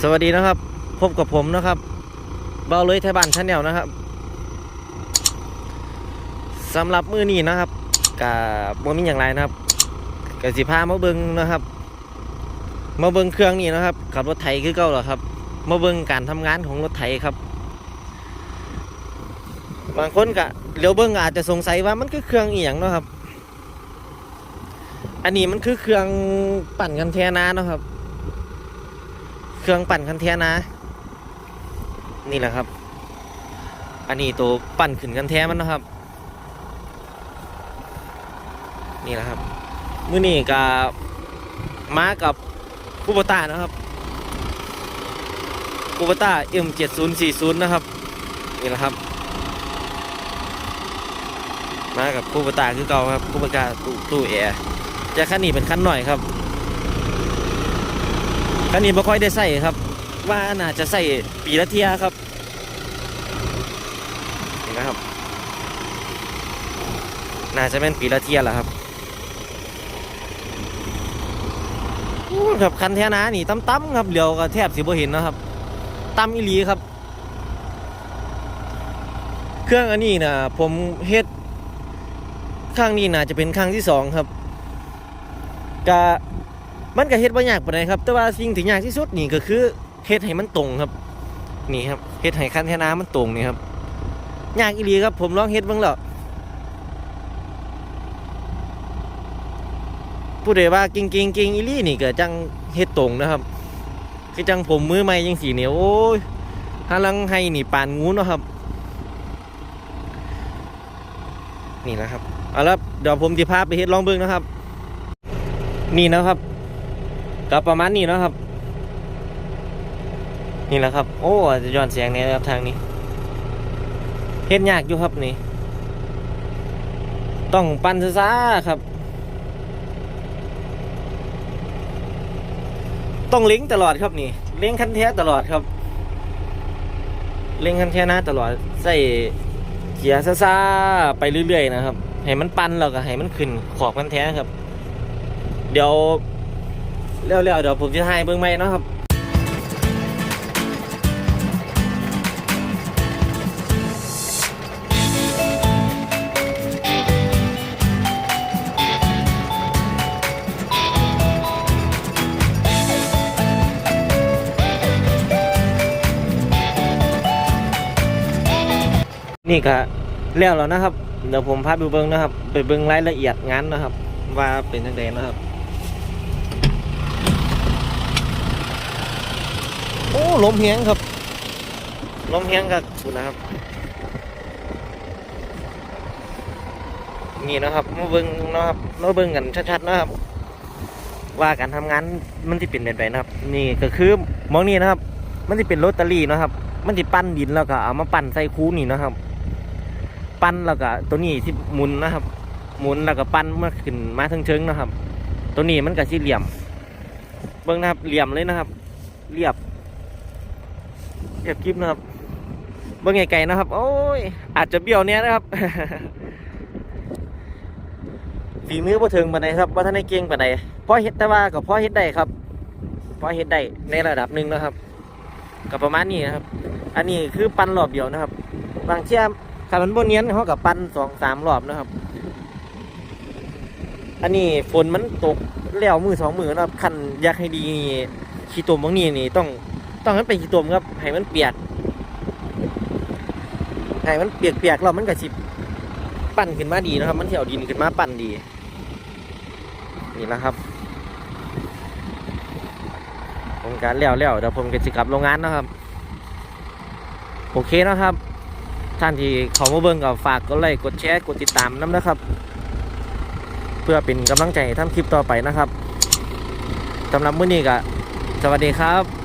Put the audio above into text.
สวัสดีนะครับ พบกับผมนะครับ เบาเลยไทยบ้านชาแนลนะครับสำหรับมือนี้นะครับกับบ่มีอย่างไรนะครับกับสิพามาเบิงนะครับ มาเบิงเครื่องนี่นะครับขับรถไถคือเก่าหรอครับ มาเบิงการทำงานของรถไถครับ บางคนก็เลี้ยวเบิ้งอาจจะสงสัยว่ามันคือเครื่องอียงนะครับ อันนี้มันคือเครื่องปั่นกันแทนานะครับ เครื่องปั่นคันเทียนะ นี่แหละครับ อันนี้ตัวปั่นขึ้นคันแท้มันนะครับ นี่แหละครับมือนี่กับม้ากับคูปต้านะครับคูปต้า M7040 นะครับนี่แหละครับมากับคูปต้าคือเก่าครับคูปต้าตู้ตู้แอร์แต่คันนี้เป็นคันหน่อยครับ คันนี้ไม่ค่อยได้ใส่ครับ ว่าน่าจะใส่ปีละเทียครับเห็นไหมครับ น่าจะเป็นปีละเทียแหละครับครับคันเทียนานี่ตั้มๆครับเดียวก็แทบสิบ่เห็นนะครับตั้มอีหลีครับ เครื่องอันนี้นะผมเฮ็ดข้างนี้น่าจะเป็นข้างที่สองครับกะ มันก็เฮ็ดบ่ยากปานใดครับ แต่ว่าสิ่งที่ยากที่สุดนี่ก็คือเฮ็ดให้มันตรงครับ นี่ครับเฮ็ดให้คันแท่น้ำมันตรงนี่ครับยากอีหลีครับ ผมลองเฮ็ดเบิ่งแล้วผู้ใดว่าเก่งๆเก่งอีหลีนี่ก็จังเฮ็ดตรงนะครับคือจังผมมือใหม่จังสีเนี่ยโอ้ยหาลังให้นี่ปานงูนะครับ นี่นะครับเอาละเดี๋ยวผมจะพาไปเฮ็ดลองเบิ่งนะครับ นี่นะครับ ก็ประมาณนี้นะครับ นี่แหละครับ โอ้จะย้อนเสียงเนี่ยครับทางนี้เฮ็ดยากอยู่ครับนี่ ต้องปั่นซ่าครับ ต้องเล็งตลอดครับนี่เล็งคันแท้ตลอดครับเล็งคันแท้หน้าตลอดใส่เกียร์ซ่าไปเรื่อยๆนะครับให้มันปั่นแล้วก็ให้มันขึ้นขอบคันแท้ครับ เดี๋ยว เร็วๆเดี๋ยวผมจะให้เบิ่งใหม่เนาะครับนี่ก็แล้วแล้วนะครับ เดี๋ยวผมพาไปเบิ่งนะครับ ไปเบิ่งรายละเอียดงานนะครับ ว่าเป็นจังไดนะครับ โอ้ ลมเฮียงครับ ลมเฮียงกับคุณนะครับ นี่นะครับมาเบิ้งนะครับมาเบิ้งกันชัดๆนะครับ ว่าการทำงานมันที่เป็นแบบไหนนะครับ นี่ก็คือมองนี่นะครับ มันที่เป็นโรตารี่นะครับ มันที่ปั้นดินแล้วก็เอามาปั้นใส่คูนี่นะครับ ปั้นแล้วก็ตัวนี้ที่หมุนนะครับ หมุนแล้วก็ปั้นมาขึ้นมาทั้งเชิงนะครับ ตัวนี้มันก็สี่เหลี่ยม เบิ้งนะครับเหลี่ยมเลยนะครับเรียบ เรียบคลิปนะครับเบิ่งไกลๆนะครับ โอ้ย อาจจะเบี้ยวเนี้ยนะครับฝีมือบ่ถึงปานใดครับว่าท่านได้เก่งปานใดพอเฮ็ดแต่ว่าก็พอเฮ็ดได้ครับพอเฮ็ดได้ในระดับหนึ่งนะครับก็ประมาณนี้นะครับ อันนี้คือปั้นรอบเดียวนะครับ บางเที่ยคันมันบ่เนียนเขากับปั้นสองสามรอบนะครับ อันนี้ฝนมันตกแล้วมือสองมือนะครับคันอยากให้ดีขี้ตมบางนี้นี่ต้อง ต้องให้มันเป็นขี้ตมครับให้มันเปียกให้มันเปียกๆแล้วมันก็สิบปั่นขึ้นมาดีนะครับ มันเที่ยวดินขึ้นมาปั่นดี นี่นะครับโครงการแล้วแล้วเดี๋ยวผมก็จะกลับโรงงานนะครับ โอเคนะครับ ท่านที่เขามาเบิ่งก็ฝากกดไลค์กดแชร์กดติดตามน้ำนะครับ เพื่อเป็นกำลังใจให้ทำคลิปต่อไปนะครับสำหรับมื้อนี้ก็สวัสดีครับ